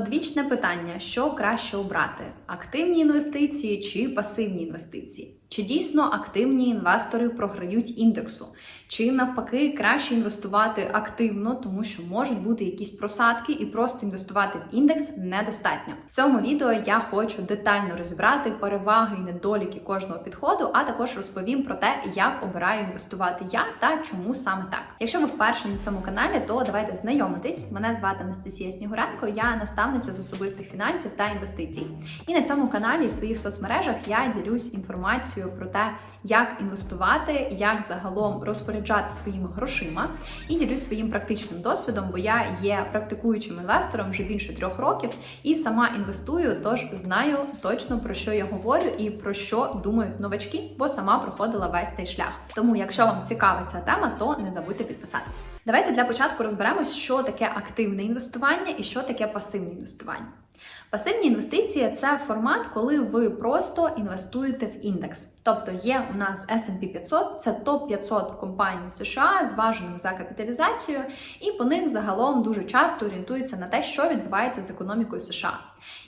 Одвічне питання: що краще обрати: активні інвестиції чи пасивні інвестиції? Чи дійсно активні інвестори програють індексу? Чи навпаки краще інвестувати активно, тому що можуть бути якісь просадки, і просто інвестувати в індекс недостатньо. В цьому відео я хочу детально розібрати переваги і недоліки кожного підходу, а також розповім про те, як обираю інвестувати я та чому саме так. Якщо ви вперше на цьому каналі, то давайте знайомитись. Мене звати Анастасія Снігуренко, я наставниця з особистих фінансів та інвестицій. І на цьому каналі в своїх соцмережах я ділюсь інформацією про те, як інвестувати, як загалом розпоряджати своїми грошима, і ділюсь своїм практичним досвідом, бо я є практикуючим інвестором вже більше трьох років і сама інвестую, тож знаю точно про що я говорю і про що думають новачки, бо сама проходила весь цей шлях. Тому, якщо вам цікава ця тема, то не забудьте підписатися. Давайте для початку розберемось, що таке активне інвестування і що таке пасивне інвестування. Пасивні інвестиції це формат, коли ви просто інвестуєте в індекс. Тобто є у нас S&P 500, це топ 500 компаній США, зважених за капіталізацією, і по них загалом дуже часто орієнтуються на те, що відбувається з економікою США.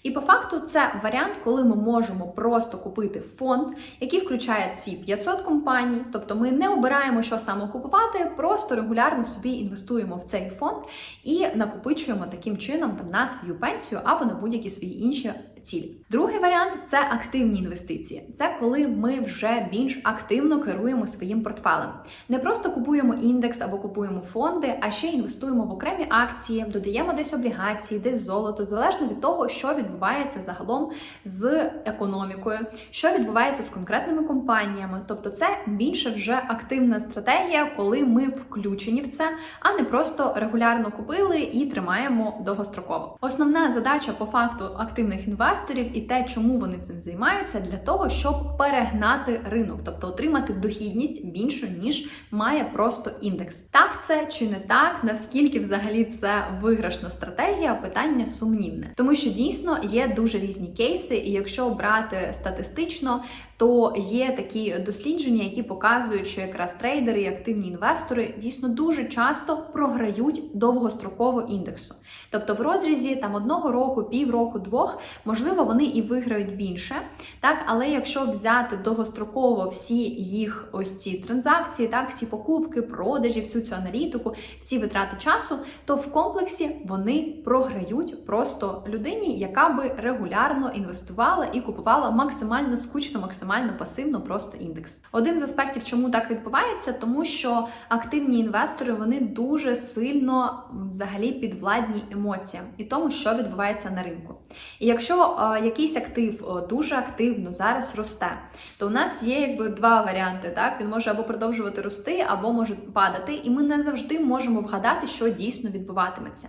І по факту це варіант, коли ми можемо просто купити фонд, який включає ці 500 компаній. Тобто ми не обираємо, що саме купувати, просто регулярно собі інвестуємо в цей фонд і накопичуємо таким чином там на свою пенсію або на будь-які свої інші цілі. Другий варіант це активні інвестиції. Це коли ми вже більш активно керуємо своїм портфелем. Не просто купуємо індекс або купуємо фонди, а ще інвестуємо в окремі акції, додаємо десь облігації, десь золото, залежно від того, що відбувається загалом з економікою, що відбувається з конкретними компаніями. Тобто, це більше вже активна стратегія, коли ми включені в це, а не просто регулярно купили і тримаємо довгостроково. Основна задача по факту активних інвесторів і те, чому вони цим займаються, для того, щоб перегнати ринок, тобто отримати дохідність більшу ніж має просто індекс. Так це чи не так? Наскільки взагалі це виграшна стратегія? Питання сумнівне, тому що дійсно є дуже різні кейси, і якщо брати статистично, то є такі дослідження, які показують, що якраз трейдери і активні інвестори дійсно дуже часто програють довгостроково індексу. Тобто в розрізі там одного року, півроку, двох, можливо, вони і виграють більше. Так, але якщо взяти довгостроково всі їх ось ці транзакції, так, всі покупки, продажі, всю цю аналітику, всі витрати часу, то в комплексі вони програють просто людині, яка би регулярно інвестувала і купувала максимально скучно, максимально пасивно, просто індекс. Один з аспектів, чому так відбувається, тому що активні інвестори вони дуже сильно взагалі підвладні емоціям і тому, що відбувається на ринку. І якщо е, якийсь актив е, дуже активно зараз росте, то у нас є якби два варіанти. Так він може або продовжувати рости, або може падати, і ми не завжди можемо вгадати, що дійсно відбуватиметься.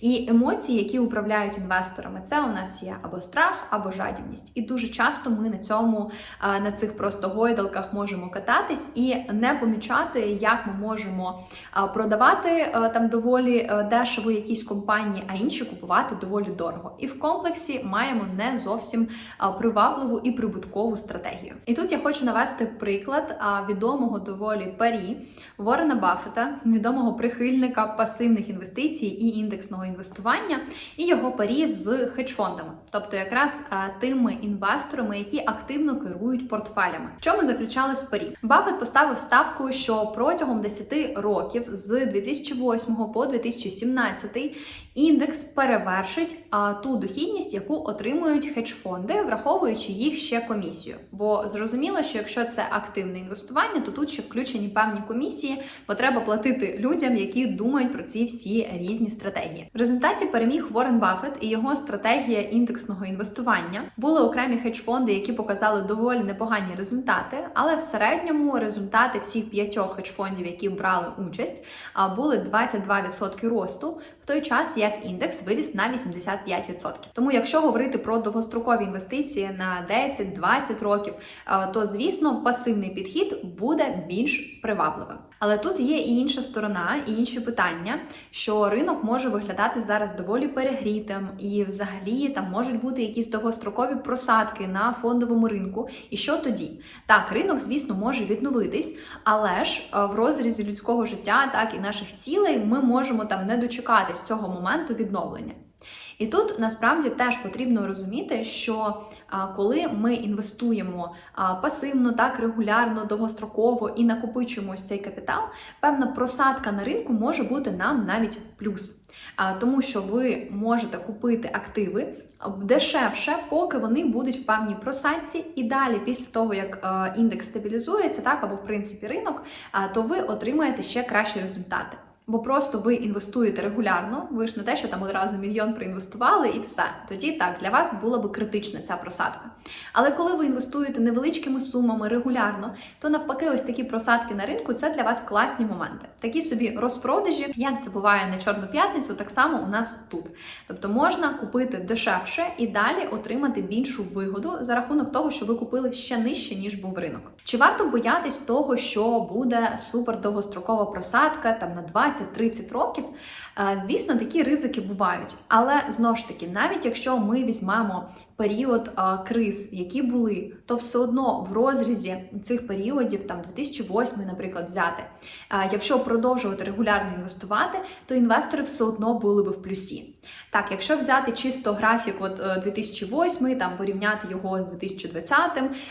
І емоції, які управляють інвесторами, це у нас є або страх, або жадібність. І дуже часто ми на цьому е, на цих просто гойдалках можемо кататись і не помічати, як ми можемо е, продавати е, там доволі дешево якісь компанії, а інші купувати доволі дорого. І в комплексі маємо не зовсім привабливу і прибуткову стратегію. І тут я хочу навести приклад відомого доволі парі Ворена Баффета, відомого прихильника пасивних інвестицій і індексного інвестування, і його парі з хедж-фондами, тобто якраз тими інвесторами, які активно керують портфелями. В чому заключалось парі? Баффет поставив ставку, що протягом 10 років з 2008 по 2017 індекс перевершить а, ту дохідність, яку отримують хедж-фонди, враховуючи їх ще комісію. Бо зрозуміло, що якщо це активне інвестування, то тут ще включені певні комісії, бо треба платити людям, які думають про ці всі різні стратегії. В результаті переміг Уоррен Баффет і його стратегія індексного інвестування були окремі хедж-фонди, які показали доволі непогані результати, але в середньому результати всіх п'ятьох хедж-фондів, які брали участь, були 22% росту в той час, як індекс виріс на 85%. Тому, якщо говорити про довгострокові інвестиції на 10-20 років, то звісно пасивний підхід буде більш привабливим. Але тут є і інша сторона, і інші питання, що ринок може виглядати зараз доволі перегрітим, і взагалі там можуть бути якісь довгострокові просадки на фондовому ринку. І що тоді? Так, ринок, звісно, може відновитись, але ж в розрізі людського життя, так і наших цілей, ми можемо там не дочекатись цього моменту відновлення. І тут насправді теж потрібно розуміти, що коли ми інвестуємо пасивно, так регулярно, довгостроково і накопичуємо ось цей капітал, певна просадка на ринку може бути нам навіть в плюс. Тому що ви можете купити активи дешевше, поки вони будуть в певній просадці, і далі, після того як індекс стабілізується, так або в принципі ринок, то ви отримаєте ще кращі результати. Бо просто ви інвестуєте регулярно, ви ж не те, що там одразу мільйон проінвестували і все. Тоді так для вас була би критична ця просадка. Але коли ви інвестуєте невеличкими сумами регулярно, то навпаки, ось такі просадки на ринку це для вас класні моменти. Такі собі розпродажі, як це буває на чорну п'ятницю, так само у нас тут. Тобто можна купити дешевше і далі отримати більшу вигоду за рахунок того, що ви купили ще нижче ніж був ринок. Чи варто боятись того, що буде супер довгострокова просадка там на 20-30 років? Е, Звісно, такі ризики бувають, але знову ж таки, навіть якщо ми візьмемо період а, криз, які були, то все одно в розрізі цих періодів, там 2008, наприклад, взяти. А, якщо продовжувати регулярно інвестувати, то інвестори все одно були би в плюсі. Так, якщо взяти чисто графік, от е, 2008, там порівняти його з 2020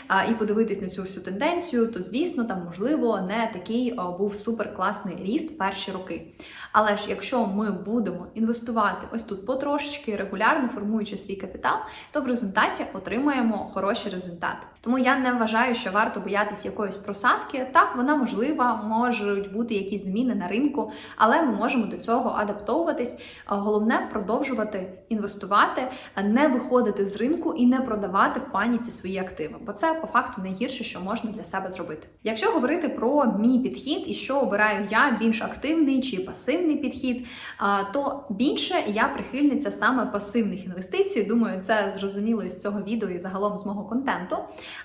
а, і подивитись на цю всю тенденцію, то звісно, там можливо не такий а, був суперкласний ріст перші роки. Але ж якщо ми будемо інвестувати ось тут потрошечки, регулярно формуючи свій капітал, то в результаті отримаємо хороші результати. Тому я не вважаю, що варто боятися якоїсь просадки. Так, вона можлива, можуть бути якісь зміни на ринку, але ми можемо до цього адаптовуватись. Головне продовжувати інвестувати, не виходити з ринку і не продавати в паніці свої активи, бо це по факту найгірше, що можна для себе зробити. Якщо говорити про мій підхід і що обираю я більш активний чи пасивний підхід, то більше я прихильниця саме пасивних інвестицій. Думаю, це зрозуміло із цього відео і загалом з мого контенту.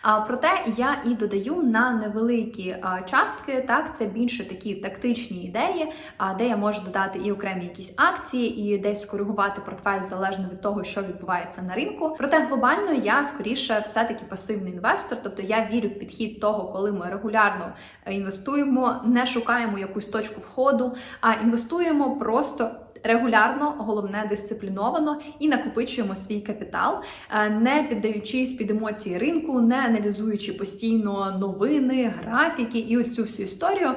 А, Проте я і додаю на невеликі частки. Так, це більше такі тактичні ідеї, де я можу додати і окремі якісь акції, і десь скоригувати портфель залежно від того, що відбувається на ринку. Проте глобально я скоріше все-таки пасивний інвестор, тобто я вірю в підхід того, коли ми регулярно інвестуємо, не шукаємо якусь точку входу, а інвестуємо просто. Регулярно, головне дисципліновано і накопичуємо свій капітал, е, не піддаючись під емоції ринку, не аналізуючи постійно новини, графіки і ось цю всю історію.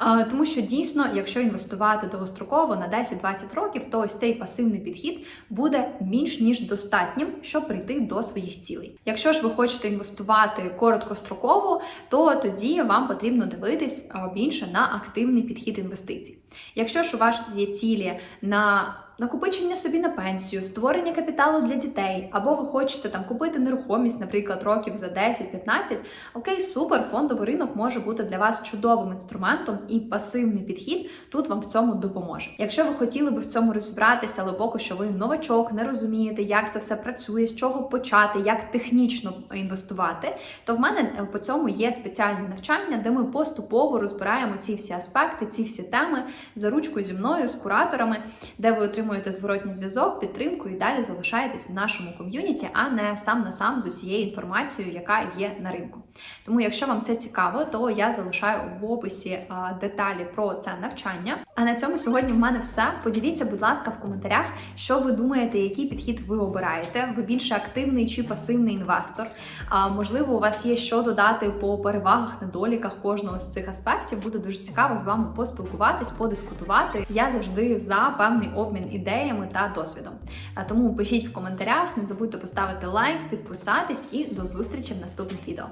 Е, Тому що дійсно, якщо інвестувати довгостроково на 10-20 років, то ось цей пасивний підхід буде більш ніж достатнім, щоб прийти до своїх цілей. Якщо ж ви хочете інвестувати короткостроково, то тоді вам потрібно дивитись е, більше на активний підхід інвестицій. Якщо ж у вас є цілі на накопичення собі на пенсію, створення капіталу для дітей, або ви хочете там купити нерухомість, наприклад, років за 10-15, окей, супер, фондовий ринок може бути для вас чудовим інструментом, і пасивний підхід тут вам в цьому допоможе. Якщо ви хотіли би в цьому розібратися, але поки що ви новачок, не розумієте, як це все працює, з чого почати, як технічно інвестувати, то в мене е, по цьому є спеціальні навчання, де ми поступово розбираємо ці всі аспекти, ці всі теми за ручкою зі мною, з кураторами, де ви отримуєте зворотній зв'язок, підтримку і далі залишаєтесь в нашому ком'юніті, а не сам на сам з усією інформацією, яка є на ринку. Тому, якщо вам це цікаво, то я залишаю в описі деталі про це навчання. А на цьому сьогодні в мене все. Поділіться, будь ласка, в коментарях, що ви думаєте, який підхід ви обираєте. Ви більше активний чи пасивний інвестор. А, можливо, у вас є що додати по перевагах, недоліках кожного з цих аспектів. Буде дуже цікаво з вами поспілкуватись, подискутувати. Я завжди за певний обмін ідеями та досвідом. А тому пишіть в коментарях, не забудьте поставити лайк, підписатись і до зустрічі в наступних відео.